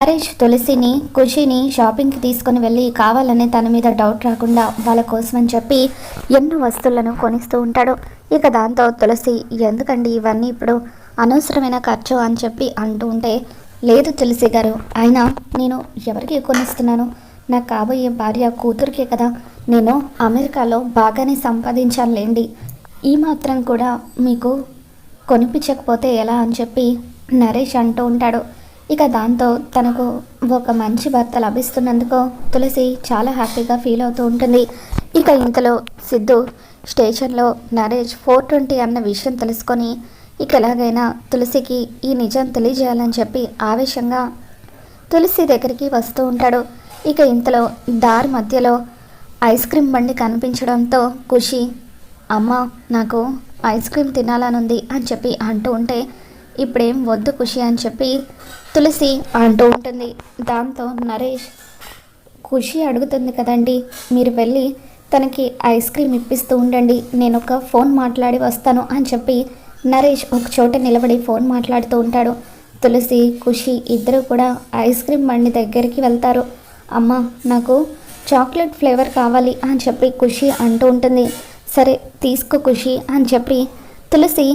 నరేష్ తులసిని కుషిని షాపింగ్కి తీసుకుని వెళ్ళి కావాలని తన మీద డౌట్ రాకుండా వాళ్ళ కోసం అని చెప్పి ఎన్నో వస్తువులను కొనిస్తూ ఉంటాడు. ఇక దాంతో తులసి ఎందుకండి ఇవన్నీ ఇప్పుడు అనవసరమైన ఖర్చు అని చెప్పి అంటూ ఉంటే లేదు తులసి గారు అయినా నేను ఎవరికి కొనిస్తున్నాను? నాకు కాబోయే భార్య కూతురికే కదా. నేను అమెరికాలో బాగానే సంపాదించానులేండి. ఈ మాత్రం కూడా మీకు కొనిపించకపోతే ఎలా? అని చెప్పి నరేష్ అంటూ ఉంటాడు. ఇక దాంతో తనకు ఒక మంచి భర్త లభిస్తున్నందుకు తులసి చాలా హ్యాపీగా ఫీల్ అవుతూ ఉంటుంది. ఇక ఇంతలో సిద్ధు స్టేషన్లో నరేష్ ఫోర్ ట్వంటీ అన్న విషయం తెలుసుకొని ఇక ఎలాగైనా తులసికి ఈ నిజం తెలియజేయాలని చెప్పి ఆవేశంగా తులసి దగ్గరికి వస్తూ ఉంటాడు. ఇక ఇంతలో దారి మధ్యలో ఐస్ క్రీమ్ బండి కనిపించడంతో ఖుషి అమ్మ నాకు ఐస్ క్రీమ్ తినాలనుంది అని చెప్పి అంటూ ఉంటే ఇప్పుడేం వద్దు ఖుషి అని చెప్పి తులసి అంటూ ఉంటుంది. దాంతో నరేష్ ఖుషి అడుగుతుంది కదండి మీరు వెళ్ళి తనకి ఐస్ క్రీమ్ ఇప్పిస్తూ ఉండండి. నేను ఒక ఫోన్ మాట్లాడి వస్తాను అని చెప్పి నరేష్ ఒక చోట నిలబడి ఫోన్ మాట్లాడుతూ ఉంటాడు. తులసి ఖుషి ఇద్దరు కూడా ఐస్ క్రీమ్ బండి దగ్గరికి వెళ్తారు. అమ్మ నాకు చాక్లెట్ ఫ్లేవర్ కావాలి అని చెప్పి ఖుషి అంటూ ఉంటుంది. సరే తీసుకో ఖుషి అని చెప్పి తులసి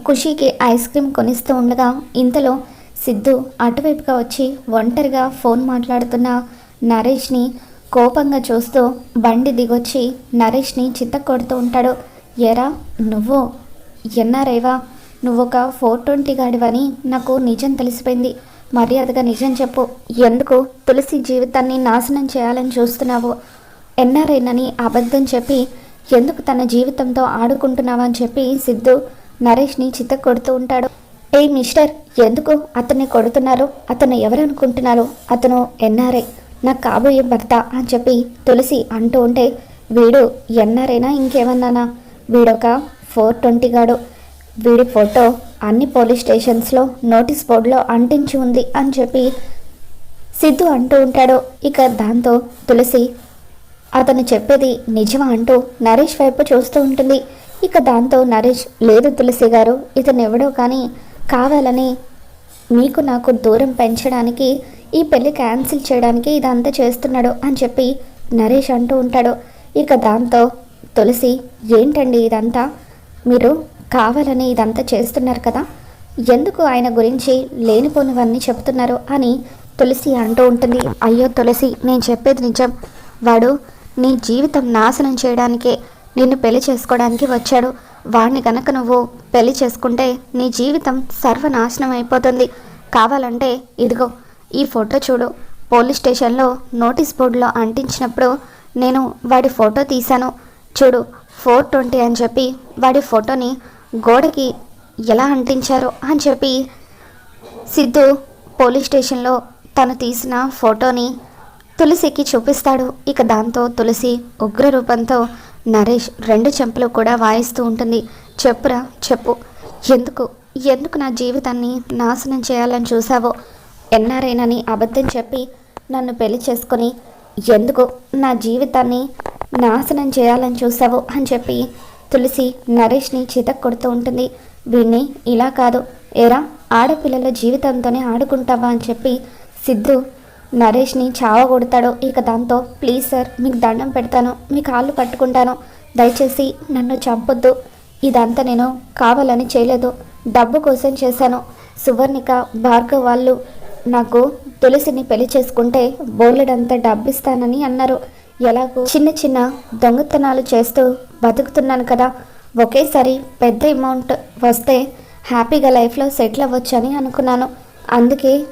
ఖుషికి ఐస్ క్రీమ్ కొనిస్తూ ఉండగా ఇంతలో సిద్ధు అటువైపుగా వచ్చి ఒంటరిగా ఫోన్ మాట్లాడుతున్న నరేష్ని కోపంగా చూస్తూ బండి దిగొచ్చి నరేష్ని చిత్త కొడుతూ ఉంటాడు. ఎరా నువ్వు? ఎన్నారేవా నువ్వు ఒక ఫోర్ ట్వంటీ గాడివని నాకు నిజం తెలిసిపోయింది. మర్యాదగా నిజం చెప్పు. ఎందుకు తులసి జీవితాన్ని నాశనం చేయాలని చూస్తున్నావు? ఎన్ఆర్ఐనని అబద్ధం చెప్పి ఎందుకు తన జీవితంతో ఆడుకుంటున్నావని చెప్పి సిద్ధు నరేష్ని చిత్త కొడుతూ ఉంటాడు. ఏ మిస్టర్ ఎందుకు అతన్ని కొడుతున్నారు అతను ఎవరనుకుంటున్నారు అతను ఎన్ఆర్ఐ నాకు కాబోయే భర్త అని చెప్పి తులసి అంటూ ఉంటే వీడు ఎన్ఆర్ఐనా ఇంకేమన్నానా? వీడొక ఫోర్ ట్వంటీ గాడు. వీడి ఫోటో అన్ని పోలీస్ స్టేషన్స్లో నోటీస్ బోర్డులో అంటించి ఉంది అని చెప్పి సిద్ధు అంటూ ఉంటాడు. ఇక దాంతో తులసి అతను చెప్పేది నిజమా అంటూ నరేష్ వైపు చూస్తూ ఉంటుంది. ఇక దాంతో నరేష్ లేదు తులసి గారు ఇతను ఎవడో కానీ కావాలని మీకు నాకు దూరం పెంచడానికి ఈ పెళ్ళి క్యాన్సిల్ చేయడానికి ఇదంతా చేస్తున్నాడు అని చెప్పి నరేష్ అంటూ ఉంటాడు. ఇక దాంతో తులసి ఏంటండి ఇదంతా? మీరు కావాలని ఇదంతా చేస్తున్నారు కదా? ఎందుకు ఆయన గురించి లేనిపోనివన్నీ చెప్తున్నారు? అని తులసి అంటూ ఉంటుంది. అయ్యో తులసి నేను చెప్పేది నిజం. వాడు నీ జీవితం నాశనం చేయడానికే నిన్ను పెళ్ళి చేసుకోవడానికి వచ్చాడు. వాడిని కనుక నువ్వు పెళ్ళి చేసుకుంటే నీ జీవితం సర్వనాశనం అయిపోతుంది. కావాలంటే ఇదిగో ఈ ఫోటో చూడు. పోలీస్ స్టేషన్లో నోటీస్ బోర్డులో అంటించినప్పుడు నేను వాడి ఫోటో తీశాను. చూడు ఫోర్ ట్వంటీ అని చెప్పి వాడి ఫోటోని గోడకి ఎలా అంటించారు అని చెప్పి సిద్ధు పోలీస్ స్టేషన్లో తను తీసిన ఫోటోని తులసికి చూపిస్తాడు. ఇక దాంతో తులసి ఉగ్ర రూపంతో నరేష్ రెండు చెంపలు కూడా వాయిస్తూ ఉంటుంది. చెప్పురా చెప్పు. ఎందుకు? ఎందుకు నా జీవితాన్ని నాశనం చేయాలని చూసావో ఎన్ఆర్ఐనని అబద్ధం చెప్పి నన్ను పెళ్ళి చేసుకొని ఎందుకు నా జీవితాన్ని నాశనం చేయాలని చూసావు అని చెప్పి తులసి నరేష్ని చితక్ కొడుతూ ఉంటుంది. వీడిని ఇలా కాదు. ఏరా ఆడపిల్లల జీవితంతోనే ఆడుకుంటావా అని చెప్పి సిద్ధు నరేష్ని చావ కొడతాడు ఇక దాంతో ప్లీజ్ సార్ మీకు దండం పెడతాను మీ కాళ్ళు పట్టుకుంటాను. దయచేసి నన్ను చంపొద్దు. ఇదంతా నేను కావాలని చేయలేదు. డబ్బు కోసం చేశాను. సువర్ణిక భార్గవ్ వాళ్ళు నాకు తులసిని పెళ్ళి చేసుకుంటే బోలెడంత డబ్బు ఇస్తానని అన్నారు. ఎలాగో చిన్న చిన్న దొంగతనాలు చేస్తూ బతుకుతున్నాను కదా. ఒకేసారి పెద్ద అమౌంట్ వస్తే హ్యాపీగా లైఫ్లో సెటిల్ అవ్వచ్చు అని అనుకున్నాను. అందుకే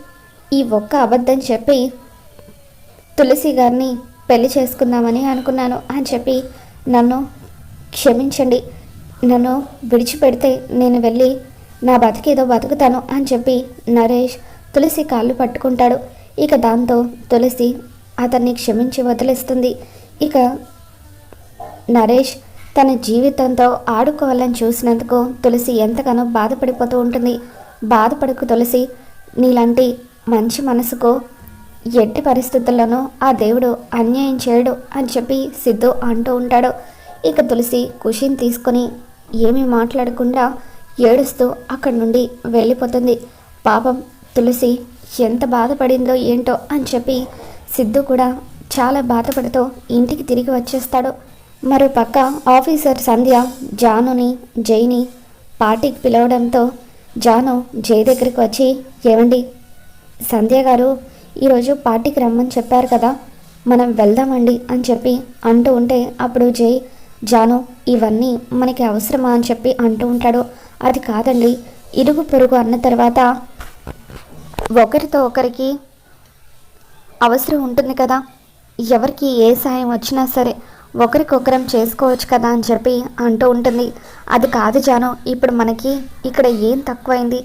ఈ ఒక్క అబద్ధం చెప్పి తులసి గారిని పెళ్ళి చేసుకుందామని అనుకున్నాను అని చెప్పి నన్ను క్షమించండి. నన్ను విడిచిపెడితే నేను వెళ్ళి నా బతికేదో బతుకుతాను అని చెప్పి నరేష్ తులసి కాళ్ళు పట్టుకుంటాడు. ఇక దాంతో తులసి అతన్ని క్షమించి వదిలేస్తుంది. ఇక నరేష్ తన జీవితంతో ఆడుకోవాలని చూసినందుకు తులసి ఎంతగానో బాధపడిపోతూ ఉంటుంది. బాధపడకు తులసి నీలాంటి మంచి మనసుకు. ఎట్టి పరిస్థితుల్లోనూ ఆ దేవుడు అన్యాయం చేయడు అని చెప్పి సిద్ధు అంటూ ఉంటాడు. ఇక తులసి కుషిని తీసుకొని ఏమీ మాట్లాడకుండా ఏడుస్తూ అక్కడి నుండి వెళ్ళిపోతుంది. పాపం తులసి ఎంత బాధపడిందో ఏంటో అని చెప్పి సిద్ధు కూడా చాలా బాధపడుతూ ఇంటికి తిరిగి వచ్చేస్తాడు. మరోపక్క ఆఫీసర్ సంధ్య జానుని జైని పార్టీకి పిలవడంతో జాను జై దగ్గరికి వచ్చి ఏమండి సంధ్య గారు ఈరోజు పార్టీకి రమ్మని చెప్పారు కదా మనం వెళ్దామండి అని చెప్పి అంటూ ఉంటే అప్పుడు జై జాను ఇవన్నీ మనకి అవసరమా అని చెప్పి అంటూ ఉంటాడు. అది కాదండి ఇరుగు పొరుగు అన్న తర్వాత ఒకరితో ఒకరికి అవసరం ఉంటుంది కదా ఎవరికి ఏ సాయం వచ్చినా సరే ఒకరికొకరం చేసుకోవచ్చు కదా అని చెప్పి అంటూ ఉంటుంది. అది కాదు జాను ఇప్పుడు మనకి ఇక్కడ ఏం తక్కువైంది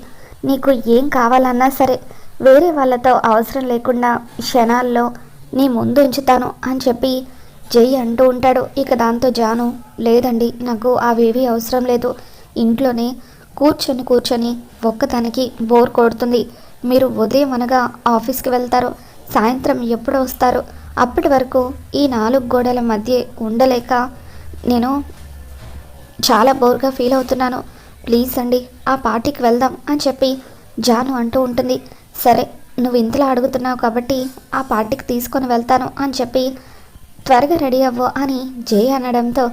నీకు ఏం కావాలన్నా సరే వేరే వాళ్ళతో అవసరం లేకుండా క్షణాల్లో నీ ముందు ఉంచుతాను అని చెప్పి జై అంటూ ఉంటాడు. ఇక దాంతో జాను లేదండి నాకు అవేవి అవసరం లేదు. ఇంట్లోనే కూర్చొని కూర్చొని ఒక్కదానికి బోర్ కొడుతుంది. మీరు ఉదయం అనగా ఆఫీస్కి వెళ్తారు. సాయంత్రం ఎప్పుడు వస్తారు. అప్పటి వరకు ఈ నాలుగు గోడల మధ్య ఉండలేక నేను చాలా బోర్గా ఫీల్ అవుతున్నాను. ప్లీజ్ అండి ఆ పార్టీకి వెళ్దాం అని చెప్పి జాను అంటూ ఉంటుంది. సరే నువ్వు ఇంతలా అడుగుతున్నావు కాబట్టి ఆ పార్టీకి తీసుకొని వెళ్తాను అని చెప్పి త్వరగా రెడీ అవ్వు అని జై అనడంతో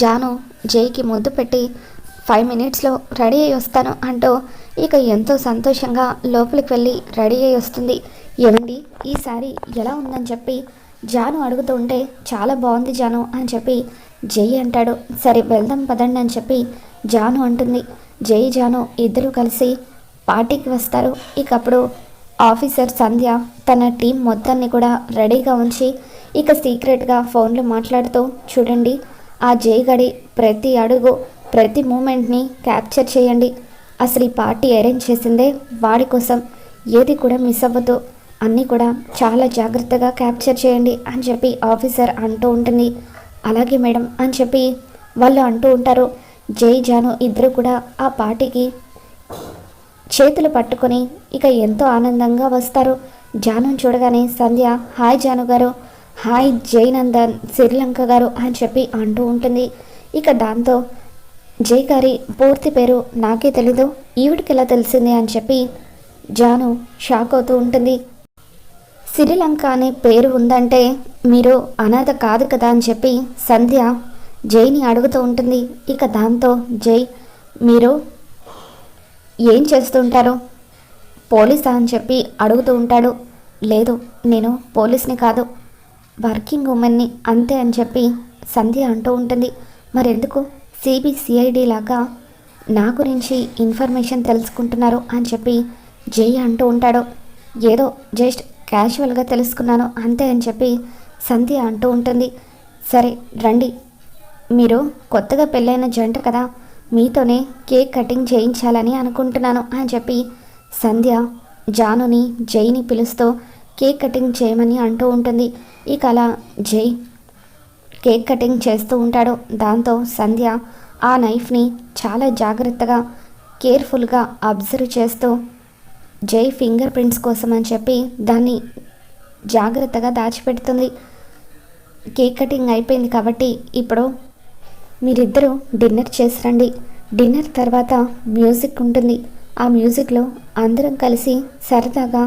జాను జైకి ముద్దు పెట్టి ఫైవ్ మినిట్స్లో రెడీ అయ్యి వస్తాను అంటూ ఇక ఎంతో సంతోషంగా లోపలికి వెళ్ళి రెడీ అయ్యి వస్తుంది. ఏమండి ఈ ఎలా ఉందని చెప్పి జాను అడుగుతూ ఉంటే చాలా బాగుంది జాను అని చెప్పి జై అంటాడు. సరే వెళ్దాం పదండి అని చెప్పి జాను అంటుంది. జై జాను ఇద్దరు కలిసి పార్టీకి వస్తారు. ఇక అప్పుడు ఆఫీసర్ సంధ్య తన టీం మొత్తాన్ని కూడా రెడీగా ఉంచి ఇక సీక్రెట్గా ఫోన్లో మాట్లాడుతూ చూడండి ఆ జై గడి ప్రతి అడుగు ప్రతి మూమెంట్ని క్యాప్చర్ చేయండి. అసలు ఈ పార్టీ అరేంజ్ చేసిందే వాడి కోసం. ఏది కూడా మిస్ అవ్వదు. అన్నీ కూడా చాలా జాగ్రత్తగా క్యాప్చర్ చేయండి అని చెప్పి ఆఫీసర్ అంటూ ఉంటుంది. అలాగే మేడం అని చెప్పి వాళ్ళు అంటూ ఉంటారు. జై జాను ఇద్దరు కూడా ఆ పార్టీకి చేతులు పట్టుకొని ఇక ఎంతో ఆనందంగా వస్తారు. జాను చూడగానే సంధ్య హాయ్ జాను గారు. హాయ్ జయనందన్ శ్రీలంక గారు అని చెప్పి అంటూ ఉంటుంది. ఇక దాంతో జై గారి పూర్తి పేరు నాకే తెలీదు. ఈవిడికి ఎలా తెలిసింది? అని చెప్పి జాను షాక్ అవుతూ ఉంటుంది. శ్రీలంక అనే పేరు ఉందంటే మీరు అనాథ కాదు కదా? అని చెప్పి సంధ్య జైని అడుగుతూ ఉంటుంది. ఇక దాంతో జై మీరు ఏం చేస్తుంటారు? పోలీసా అని చెప్పి అడుగుతూ ఉంటాడు. లేదు నేను పోలీస్ని కాదు. వర్కింగ్ ఉమెన్ని అంతే అని చెప్పి సంధ్య అంటూ ఉంటుంది. మరెందుకు? సిబిసిఐడి లాగా నా గురించి ఇన్ఫర్మేషన్ తెలుసుకుంటున్నారు అని చెప్పి జై అంటూ ఉంటాడు. ఏదో జస్ట్ క్యాజువల్గా తెలుసుకున్నాను అంతే అని చెప్పి సంధ్య అంటూ ఉంటుంది. సరే రండి. మీరు కొత్తగా పెళ్ళైన జంట కదా. మీతోనే కేక్ కటింగ్ చేయించాలని అనుకుంటున్నాను అని చెప్పి సంధ్య జానుని జైని పిలుస్తూ కేక్ కటింగ్ చేయమని అంటూ ఉంటుంది. ఇక అలా జై కేక్ కటింగ్ చేస్తూ ఉంటాడు. దాంతో సంధ్య ఆ నైఫ్ని చాలా జాగ్రత్తగా కేర్ఫుల్గా అబ్జర్వ్ చేస్తూ జై ఫింగర్ ప్రింట్స్ కోసం అని చెప్పి దాన్ని జాగ్రత్తగా దాచిపెడుతుంది. కేక్ కటింగ్ అయిపోయింది కాబట్టి ఇప్పుడు మీరిద్దరూ డిన్నర్ చేసి రండి డిన్నర్ తర్వాత మ్యూజిక్ ఉంటుంది. ఆ మ్యూజిక్లో అందరం కలిసి సరదాగా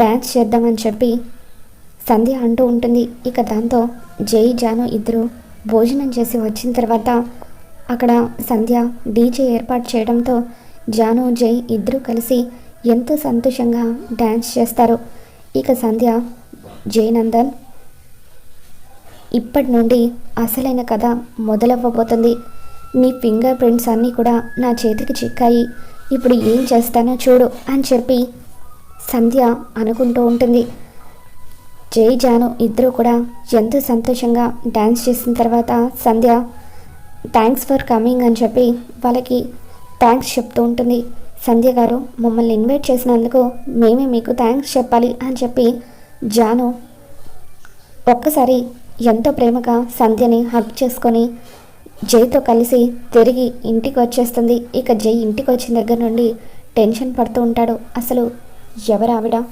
డ్యాన్స్ చేద్దామని చెప్పి సంధ్య అంటూ ఉంటుంది. ఇక దాంతో జై జాను ఇద్దరు భోజనం చేసి వచ్చిన తర్వాత అక్కడ సంధ్య డీజే ఏర్పాటు చేయడంతో జాను జై ఇద్దరు కలిసి ఎంతో సంతోషంగా డ్యాన్స్ చేస్తారు. ఇక సంధ్య జయనందన్ ఇప్పటి నుండి అసలైన కథ మొదలవ్వబోతుంది. నీ ఫింగర్ ప్రింట్స్ అన్నీ కూడా నా చేతికి చిక్కాయి. ఇప్పుడు ఏం చేస్తానో చూడు అని చెప్పి సంధ్య అనుకుంటూ ఉంటుంది. జై జాను ఇద్దరు కూడా ఎంతో సంతోషంగా డ్యాన్స్ చేసిన తర్వాత సంధ్య థ్యాంక్స్ ఫర్ కమింగ్ అని చెప్పి వాళ్ళకి థ్యాంక్స్ చెప్తూ ఉంటుంది. సంధ్య గారు మమ్మల్ని ఇన్వైట్ చేసినందుకు మేమే మీకు థ్యాంక్స్ చెప్పాలి అని చెప్పి జాను ఒక్కసారి ఎంతో ప్రేమగా సంధ్యని హక్ చేసుకొని జైతో కలిసి తిరిగి ఇంటికి వచ్చేస్తుంది. ఇక జై ఇంటికి వచ్చిన దగ్గర నుండి టెన్షన్ పడుతూ ఉంటాడు. అసలు ఎవరావిడ?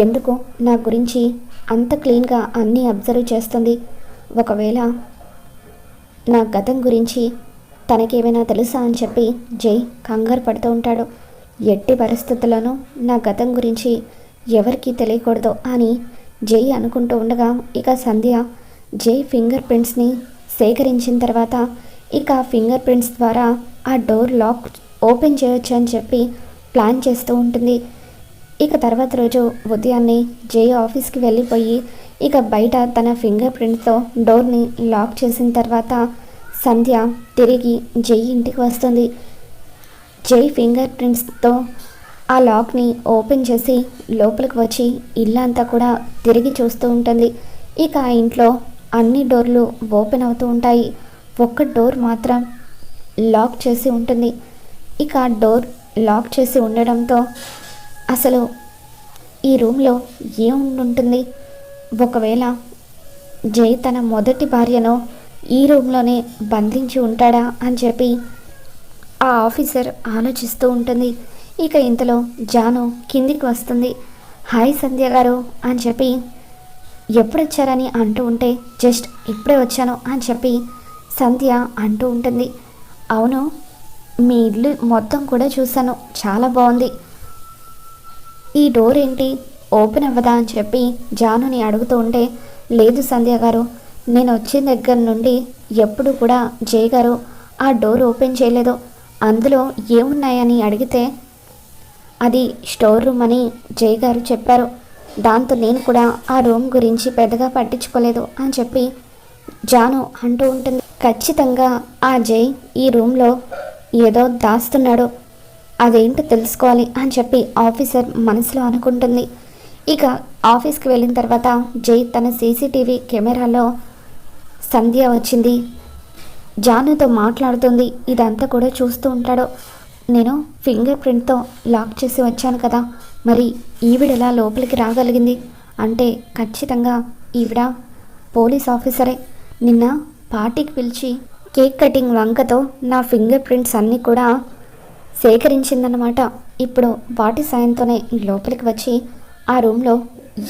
ఎందుకు నా గురించి అంత క్లీన్గా అన్నీ అబ్జర్వ్ చేస్తుంది? ఒకవేళ నా గతం గురించి తనకేమైనా తెలుసా అని చెప్పి జై కంగారు పడుతూ ఉంటాడు. ఎట్టి పరిస్థితుల్లోనూ నా గతం గురించి ఎవరికీ తెలియకూడదు అని జై అనుకుంటూ ఉండగా ఇక సంధ్య జై ఫింగర్ ప్రింట్స్ని సేకరించిన తర్వాత ఇక ఫింగర్ ప్రింట్స్ ద్వారా ఆ డోర్ లాక్ ఓపెన్ చేయొచ్చు అని చెప్పి ప్లాన్ చేస్తూ ఉంటుంది. ఇక తర్వాత రోజు ఉదయాన్నే జై ఆఫీస్కి వెళ్ళిపోయి ఇక బయట తన ఫింగర్ ప్రింట్తో డోర్ని లాక్ చేసిన తర్వాత సంధ్య తిరిగి జై ఇంటికి వస్తుంది. జై ఫింగర్ ప్రింట్స్తో ఆ లాక్ని ఓపెన్ చేసి లోపలికి వచ్చి ఇల్లంతా కూడా తిరిగి చూస్తూ ఉంటుంది. ఇక ఆ ఇంట్లో అన్ని డోర్లు ఓపెన్ అవుతూ ఉంటాయి. ఒక్క డోర్ మాత్రం లాక్ చేసి ఉంటుంది. ఇక ఆ డోర్ లాక్ చేసి ఉండడంతో అసలు ఈ రూమ్లో ఏముంటుంది ఒకవేళ జై తన మొదటి భార్యను ఈ రూమ్లోనే బంధించి ఉంటాడా అని చెప్పి ఆ ఆఫీసర్ ఆలోచిస్తూ ఉంటుంది. ఇక ఇంతలో జాను కిందికి వస్తుంది. హాయ్ సంధ్య గారు అని చెప్పి ఎప్పుడు వచ్చారని అంటూ ఉంటే జస్ట్ ఇప్పుడే వచ్చాను అని చెప్పి సంధ్య అంటూ ఉంటుంది. అవును మీ ఇల్లు మొత్తం కూడా చూశాను. చాలా బాగుంది. ఈ డోర్ ఏంటి? ఓపెన్ అవ్వదా? అని చెప్పి జానుని అడుగుతూ ఉంటే లేదు సంధ్య గారు నేను వచ్చిన దగ్గర నుండి ఎప్పుడు కూడా జయ గారు ఆ డోర్ ఓపెన్ చేయలేదు. అందులో ఏమున్నాయని అడిగితే అది స్టోర్ రూమ్ అని జయ గారు చెప్పారు. దాంతో నేను కూడా ఆ రూమ్ గురించి పెద్దగా పట్టించుకోలేదు అని చెప్పి జాను అంటూ ఉంటుంది. ఖచ్చితంగా ఆ జై ఈ రూమ్లో ఏదో దాస్తున్నాడు. అదేంటో తెలుసుకోవాలి అని చెప్పి ఆఫీసర్ మనసులో అనుకుంటుంది. ఇక ఆఫీస్కి వెళ్ళిన తర్వాత జై తన సీసీటీవీ కెమెరాలో సంధ్య వచ్చింది. జానుతో మాట్లాడుతుంది. ఇదంతా కూడా చూస్తూ ఉంటాడు. నేను ఫింగర్ ప్రింట్తో లాక్ చేసి వచ్చాను కదా మరి ఈవిడ ఎలా లోపలికి రాగలిగింది? అంటే ఖచ్చితంగా ఈవిడ పోలీస్ ఆఫీసరే. నిన్న పార్టీకి పిలిచి కేక్ కటింగ్ వంకతో నా ఫింగర్ ప్రింట్స్ అన్నీ కూడా సేకరించిందన్నమాట. ఇప్పుడు వాటి సాయంతోనే లోపలికి వచ్చి ఆ రూమ్లో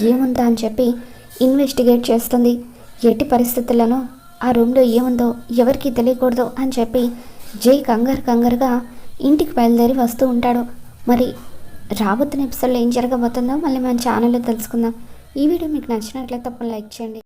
ఏముందా అని చెప్పి ఇన్వెస్టిగేట్ చేస్తుంది. ఎట్టి పరిస్థితుల్లోనూ ఆ రూమ్లో ఏముందో ఎవరికి తెలియకూడదు అని చెప్పి జై కంగారు కంగారుగా ఇంటికి బయలుదేరి వస్తూ ఉంటాడు. మరి రాబోతున్న ఎపిసోడ్లో ఏం జరగబోతుందో మళ్ళీ మన ఛానల్లో తెలుసుకుందాం. ఈ వీడియో మీకు నచ్చినట్లయితే తప్పని లైక్ చేయండి.